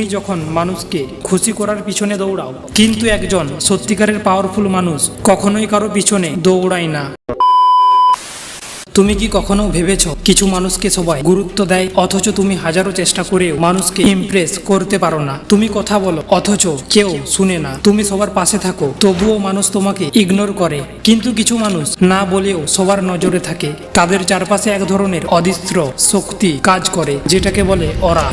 তুমি যখন মানুষকে খুশি করার পিছনে দৌড়াও, কিন্তু একজন সত্যিকারের পাওয়ারফুল মানুষ কখনোই কারও পিছনে দৌড়ায় না। তুমি কি কখনো ভেবেছ কিছু মানুষকে সবাই গুরুত্ব দেয়, অথচ তুমি হাজারো চেষ্টা করেও মানুষকে ইমপ্রেস করতে পারো না? তুমি কথা বলো, অথচ কেউ শুনে না। তুমি সবার পাশে থাকো, তবুও মানুষ তোমাকে ইগনোর করে। কিন্তু কিছু মানুষ না বলেও সবার নজরে থাকে। তাদের চারপাশে এক ধরনের অদৃশ্য শক্তি কাজ করে, যেটাকে বলে অরা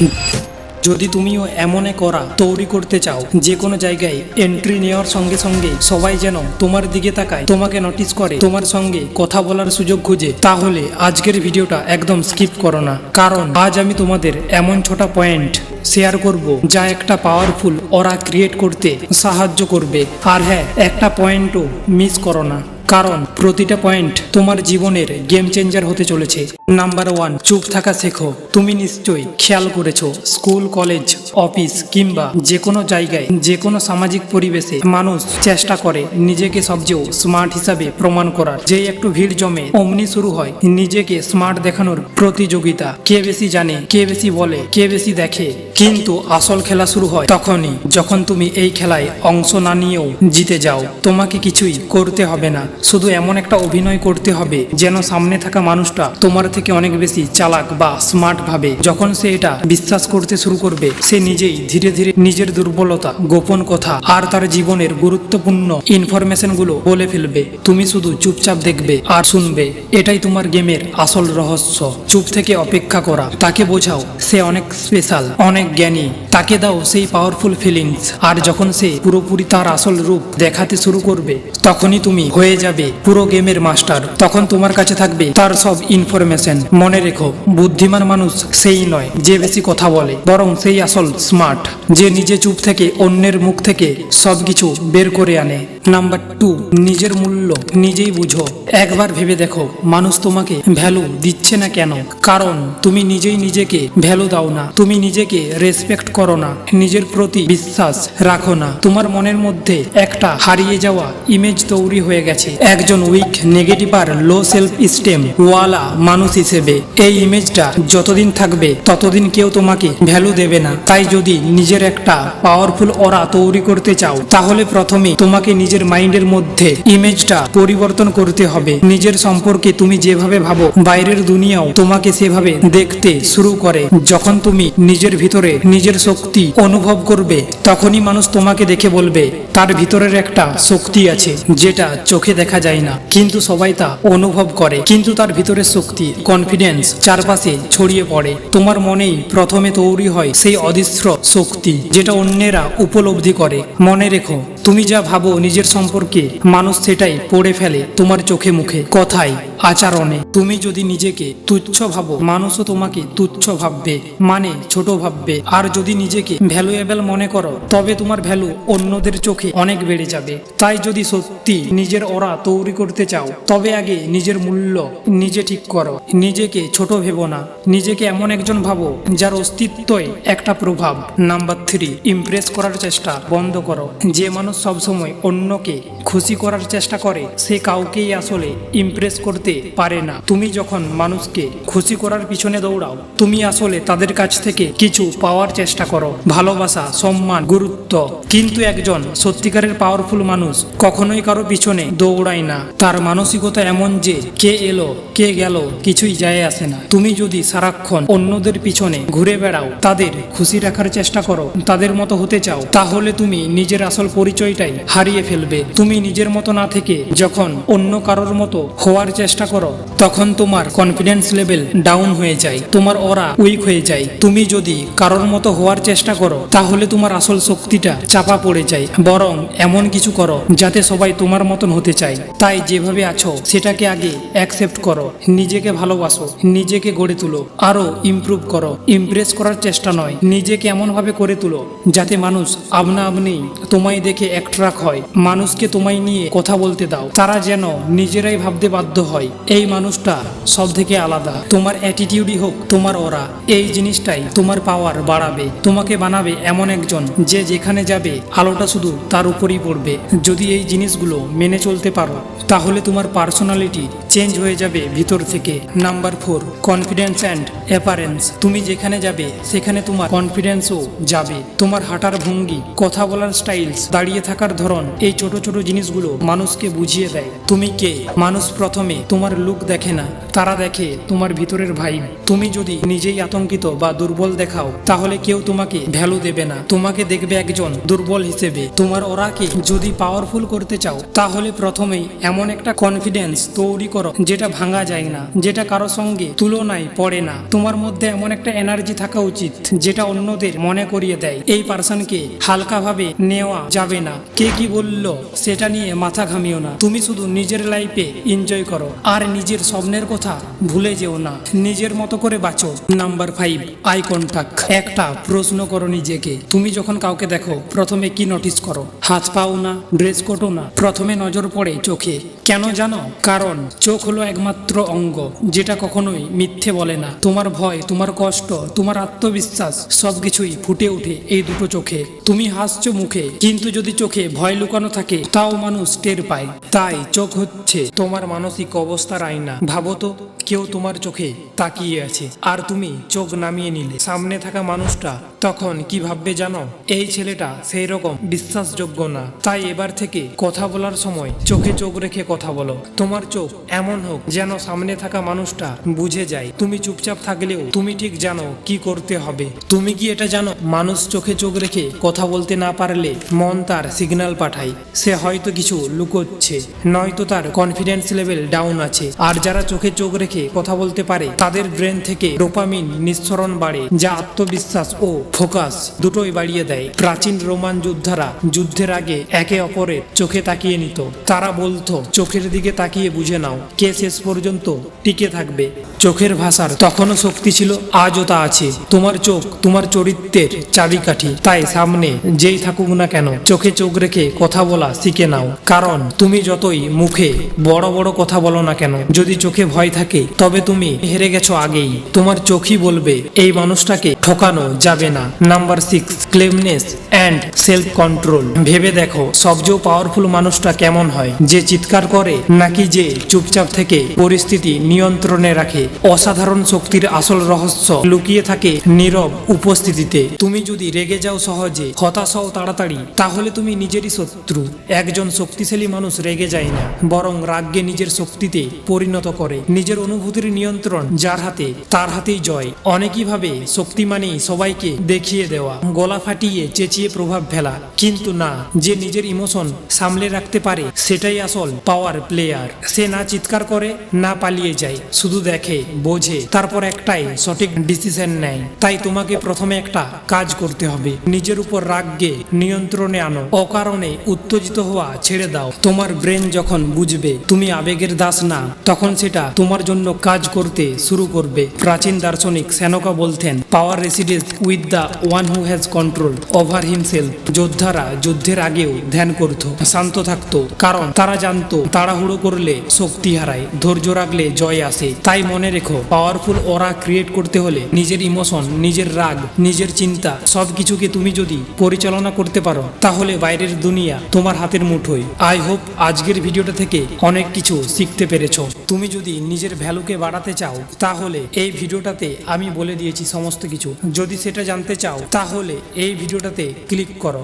যদি তুমিও এমন করা, তৈরি করতে চাও যে কোনো জায়গায় এন্ট্রি নেওয়ার সঙ্গে সঙ্গে সবাই যেন তোমার দিকে তাকায়, তোমাকে নোটিস করে, তোমার সঙ্গে কথা বলার সুযোগ খুঁজে, তাহলে আজকের ভিডিওটা একদম স্কিপ করো না। কারণ আজ আমি তোমাদের এমন ছটা পয়েন্ট শেয়ার করব, যা একটা পাওয়ারফুল ওরা ক্রিয়েট করতে সাহায্য করবে। আর হ্যাঁ একটা পয়েন্টও মিস করো না। কারণ প্রতিটা পয়েন্ট তোমার জীবনের গেম চেঞ্জার হতে চলেছে। নাম্বার ওয়ান চুপ থাকা শেখো। তুমি নিশ্চয়ই খেয়াল করেছ স্কুল কলেজ অফিস কিংবা যে কোনো জায়গায় যে কোনো সামাজিক পরিবেশে মানুষ চেষ্টা করে নিজেকে সবচেয়ে স্মার্ট হিসাবে প্রমাণ করার। যে একটু ভিড় জমে অমনি শুরু হয়, নিজেকে স্মার্ট দেখানোর প্রতিযোগিতা। কে বেশি জানে, কে বেশি বলে, কে বেশি দেখে? কিন্তু আসল খেলা শুরু হয় তখনই, যখন তুমি এই খেলায় অংশ না নিয়েও জিতে যাও। তোমাকে কিছুই করতে হবে না। শুধু এমন একটা অভিনয় করতে হবে যেন সামনে থাকা মানুষটা তোমার থেকে অনেক বেশি চালাক বা স্মার্ট ভাবে। যখন সে এটা বিশ্বাস করতে শুরু করবে, সে নিজেই ধীরে ধীরে নিজের দুর্বলতা, গোপন কথা আর তার জীবনের গুরুত্বপূর্ণ ইনফরমেশনগুলো বলে ফেলবে। তুমি শুধু চুপচাপ দেখবে আর শুনবে। এটাই তোমার গেমের আসল রহস্য। চুপ থেকে অপেক্ষা করা, তাকে বোঝাও সে অনেক স্পেশাল অনেক জ্ঞানী। তাকে দাও সেই পাওয়ারফুল ফিলিংস আর যখন সে পুরোপুরি তার আসল রূপ দেখাতে শুরু করবে, তখনই তুমি হয়ে যাবে। পুরো গেমের মাস্টার। তখন তোমার কাছে থাকবে তার সব ইনফরমেশন মনে রেখো, বুদ্ধিমান মানুষ সেই নয় যে বেশি কথা বলে, বরং সেই আসল স্মার্ট যে নিজে চুপ থেকে, অন্যের মুখ থেকে সবকিছু বের করে আনে। নাম্বার টু নিজের মূল্য নিজেই বুঝো। একবার ভেবে দেখো, মানুষ তোমাকে ভ্যালু দিচ্ছে না কেন? কারণ, তুমি নিজেই নিজেকে ভ্যালু দাও না। তুমি নিজেকে রেসপেক্ট করো না। নিজের প্রতি বিশ্বাস রাখো না। তোমার মনের মধ্যে একটা হারিয়ে যাওয়া ইমেজ তৈরি হয়ে গেছে। একজন উইক নেগেটিভ আর লো সেলফ স্টেম ওয়ালা মানুষ হিসেবে এই ইমেজটা যতদিন থাকবে, ততদিন কেউ তোমাকে ভ্যালু দেবে না। তাই যদি নিজের একটা পাওয়ারফুল অরা তৈরি করতে চাও, তাহলে প্রথমে তোমাকে নিজের মাইন্ডের মধ্যে ইমেজটা পরিবর্তন করতে হবে। নিজের সম্পর্কে তুমি যেভাবে ভাবো, বাইরের দুনিয়াও তোমাকে সেভাবে দেখতে শুরু করে। যখন তুমি নিজের ভিতরে নিজের শক্তি অনুভব করবে, তখনই মানুষ তোমাকে দেখে বলবে, তার ভিতরের একটা শক্তি আছে, যেটা চোখে দেখা যায় না। কিন্তু সবাই তা অনুভব করে। কিন্তু তার ভিতরে শক্তি কনফিডেন্স চারপাশে ছড়িয়ে পড়ে। তোমার মনেই প্রথমে তৈরি হয় সেই অদৃশ্য শক্তি যেটা অন্যেরা উপলব্ধি করে। মনে রেখো, তুমি যা ভাবো নিজের সম্পর্কে মানুষ সেটাই পড়ে ফেলে তোমার চোখে মুখে। কথায় আচরণে। তুমি যদি নিজেকে তুচ্ছ ভাবো, মানুষও তোমাকে তুচ্ছ ভাববে মানে ছোট ভাববে। আর যদি নিজেকে ভ্যালুয়েবল মনে করো, তবে তোমার ভ্যালু অন্যদের চোখে অনেক বেড়ে যাবে। তাই যদি সত্যি নিজের ওরা তৈরি করতে চাও, তবে আগে নিজের মূল্য নিজে ঠিক করো। নিজেকে ছোট ভেবো না। নিজেকে এমন একজন ভাবো, যার অস্তিত্বই একটা প্রভাব। নাম্বার থ্রি, ইমপ্রেস করার চেষ্টা বন্ধ করো। যে মানুষ সবসময় অন্যকে খুশি করার চেষ্টা করে, সে কাউকেই আসলে ইমপ্রেস করতে পারে না। তুমি যখন মানুষকে খুশি করার পিছনে দৌড়াও, তুমি আসলে তাদের কাছ থেকে কিছু পাওয়ার চেষ্টা করো। ভালোবাসা, সম্মান, গুরুত্ব। কিন্তু একজন সত্যিকারের পাওয়ারফুল মানুষ কখনোই কারও পিছনে দৌড়ায় না। তার মানসিকতা এমন যে কে এলো, কে গেল, কিছুই যায় আসে না। তুমি যদি সারাক্ষণ অন্যদের পিছনে ঘুরে বেড়াও, তাদের খুশি রাখার চেষ্টা করো, তাদের মতো হতে চাও, তাহলে তুমি নিজের আসল পরিচয়টাই হারিয়ে ফেলবে। তুমি নিজের মতো না থেকে যখন অন্য কারোর মতো হওয়ার চেষ্টা করো। তখন তোমার কনফিডেন্স লেভেল ডাউন হয়ে যায়। তোমার ওরা উইক হয়ে যায়। তুমি যদি কারোর মতো হওয়ার চেষ্টা করো, তাহলে তোমার আসল শক্তিটা চাপা পড়ে যায়। বরং এমন কিছু করো যাতে সবাই তোমার মতন হতে চায়। তাই যেভাবে আছো, সেটাকে আগে অ্যাকসেপ্ট করো। নিজেকে ভালোবাসো, নিজেকে গড়ে তুলো। আরও ইমপ্রুভ করো। ইমপ্রেস করার চেষ্টা নয়, নিজেকে এমনভাবে করে তুলো যাতে মানুষ আপনা আপনি তোমায় দেখে অ্যাট্রাক্ট হয়। মানুষকে তোমায় নিয়ে কথা বলতে দাও। তারা যেন নিজেরাই ভাবতে বাধ্য হয়। হয় এই মানুষটা সব থেকে আলাদা। তোমার অ্যাটিটিউডই হোক, তোমার ওরা এই জিনিসটাই তোমার পাওয়ার বাড়াবে। তোমাকে বানাবে এমন একজন যে যেখানে যাবে, আলোটা শুধু তার উপরই পড়বে। যদি এই জিনিসগুলো মেনে চলতে পারো, তাহলে তোমার পার্সোনালিটি চেঞ্জ হয়ে যাবে ভিতর থেকে। Number four confidence and appearance তুমি যেখানে যাবে, সেখানে তোমার কনফিডেন্সও যাবে। তোমার হাঁটার ভঙ্গি, কথা বলার স্টাইলস দাঁড়িয়ে থাকার ধরন, এই ছোট ছোট জিনিসগুলো মানুষকে বুঝিয়ে দেয়। তুমি কে? মানুষ প্রথমে তোমার লুক দেখে না, তারা দেখে তোমার ভিতরের ভাই তুমি যদি নিজেই আতঙ্কিত বা দুর্বল দেখাও, তাহলে কেউ তোমাকে ভ্যালু দেবে না। তোমাকে দেখবে একজন দুর্বল হিসেবে। তোমার ওরাকে যদি পাওয়ারফুল করতে চাও, তাহলে প্রথমেই এমন একটা কনফিডেন্স তৈরি করো যেটা ভাঙা যায় না, যেটা কারও সঙ্গে তুলনায় পড়ে না। তোমার মধ্যে এমন একটা এনার্জি থাকা উচিত, যেটা অন্যদের মনে করিয়ে দেয়। এই পার্সনকে হালকাভাবে নেওয়া যাবে না। কে কি বলল, সেটা নিয়ে মাথা ঘামিও না। তুমি শুধু নিজের লাইফে এনজয় করো। আর নিজের স্বপ্নের কথা ভুলে যেও না। নিজের মতো করে বাঁচো। নাম্বার ফাইভ আই কন্টাক্ট একটা প্রশ্ন করো নিজেকে। তুমি যখন কাউকে দেখো, প্রথমে কি নোটিস করো? হাত পাও না ড্রেস কোটও না, প্রথমে নজর পড়ে চোখে। কেন জানো? কারণ চোখ হলো একমাত্র অঙ্গ, যেটা কখনোই মিথ্যে বলে না। তোমার ভয়, তোমার কষ্ট, তোমার আত্মবিশ্বাস, সবকিছুই ফুটে ওঠে এই দুটো চোখে। তুমি হাসছো মুখে, কিন্তু যদি চোখে ভয় লুকানো থাকে, তাও মানুষ টের পায়। তাই চোখ হচ্ছে তোমার মানসিক অবস্থার আয়না ভাবো তো, কেউ তোমার চোখে তাকিয়ে আছে। আর তুমি চোখ নামিয়ে নিলে। সামনে থাকা মানুষটা তখন কি ভাববে জানো? এই ছেলেটা সেই রকম বিশ্বাসযোগ্য না। তাই এবার থেকে কথা বলার সময় চোখে চোখ রেখে কথা বলো। তোমার চোখ এমন হোক যেন সামনে থাকা মানুষটা বুঝে যায়। তুমি চুপচাপ থাকলেও তুমি ঠিক জানো কি করতে হবে। তুমি কি এটা জানো? মানুষ চোখে চোখ রেখে কথা বলতে না পারলে মন তার সিগন্যাল পাঠায়। সে হয়তো কিছু লুকোচ্ছে। নয়তো তার কনফিডেন্স লেভেল ডাউন আছে। আর যারা চোখে চোখ রেখে কথা বলতে পারে, তাদের ব্রেন থেকে ডোপামিন নিঃসরণ বাড়ে, যা আত্মবিশ্বাস ও ফোকাস দুটোই বাড়িয়ে দেয়। প্রাচীন রোমান যোদ্ধারা যুদ্ধের আগে একে অপরের চোখে তাকিয়ে নিত। তারা বলতো, চোখের দিকে তাকিয়ে বুঝে নাও, কে শেষ পর্যন্ত টিকে থাকবে? চোখের ভাষার তখনও শক্তি ছিল, আজও তা আছে। তোমার চোখ, তোমার চরিত্রের চাবিকাঠি। তাই সামনে যেই থাকুক না কেন, চোখে চোখ রেখে কথা বলা শিখে নাও। কারণ তুমি যতই মুখে বড় বড় কথা বলো না কেন? যদি চোখে ভয় থাকে, তবে তুমি হেরে গেছো আগেই। তোমার চোখই বলবে, এই মানুষটাকে ঠকানো যাবে না। Number six calmness and self control ভেবে দেখো সবচেয়ে পাওয়ারফুল মানুষটা কেমন হয়। যে চিৎকার করে, নাকি যে চুপচাপ থেকে পরিস্থিতি নিয়ন্ত্রণে রাখে। অসাধারণ শক্তির আসল রহস্য লুকিয়ে থাকে নীরব উপস্থিতিতে। তুমি যদি রেগে যাও সহজে, হতাশ হও তাড়াতাড়ি। তাহলে তুমি নিজেরই শত্রু। একজন শক্তিশালী মানুষ রেগে যায় না। বরং রাগকে নিজের শক্তিতে পরিণত করে। নিজের অনুভূতির নিয়ন্ত্রণ যার হাতে, তার হাতেই জয়। অনেকই ভাবে শক্তি মানেই সবাইকে দেখিয়ে দেওয়া, গলা ফাটিয়ে চেঁচিয়ে প্রভাব ফেলা। কিন্তু না, যে নিজের ইমোশন সামলে রাখতে পারে, সেটাই আসল পাওয়ার প্লেয়ার। সে না চিৎকার করে, না পালিয়ে যায়, শুধু দেখে, বোঝে, তারপর একটাই সঠিক ডিসিশন নেয়। তাই তোমাকে প্রথমে একটা কাজ করতে হবে। নিজের উপর রাগকে নিয়ন্ত্রণে আনো। অকারণে উত্তেজিত হওয়া ছেড়ে দাও। তোমার ব্রেন যখন বুঝবে, তুমি আবেগের দাস না। তখন সেটা তোমার জন্য কাজ করতে শুরু করবে। প্রাচীন দার্শনিক সেনকা বলতেন power resides with the one who has control over himself যোদ্ধারা যুদ্ধের আগেও ধ্যান করত, শান্ত থাকতো, কারণ তারা জানতো তাড়াহুড়ো করলে শক্তি হারায়, ধৈর্য রাখলে জয় আসে। তাই মনে রেখো পাওয়ারফুল ওরা ক্রিয়েট করতে হলে নিজের ইমোশন নিজের রাগ, নিজের চিন্তা সবকিছুকে তুমি যদি পরিচালনা করতে পারো, তাহলে বাইরের দুনিয়া তোমার হাতের মুঠোয়। আই হোপ আজকের ভিডিওটা থেকে অনেক কিছু শিখতে পেরেছ। তুমি যদি নিজের ভ্যালুকে বাড়াতে চাও, তাহলে এই ভিডিওটাতে আমি বলে দিয়েছি সমস্ত কিছু। যদি সেটা জানতে চাও, তাহলে এই ভিডিওটাতে ক্লিক করো।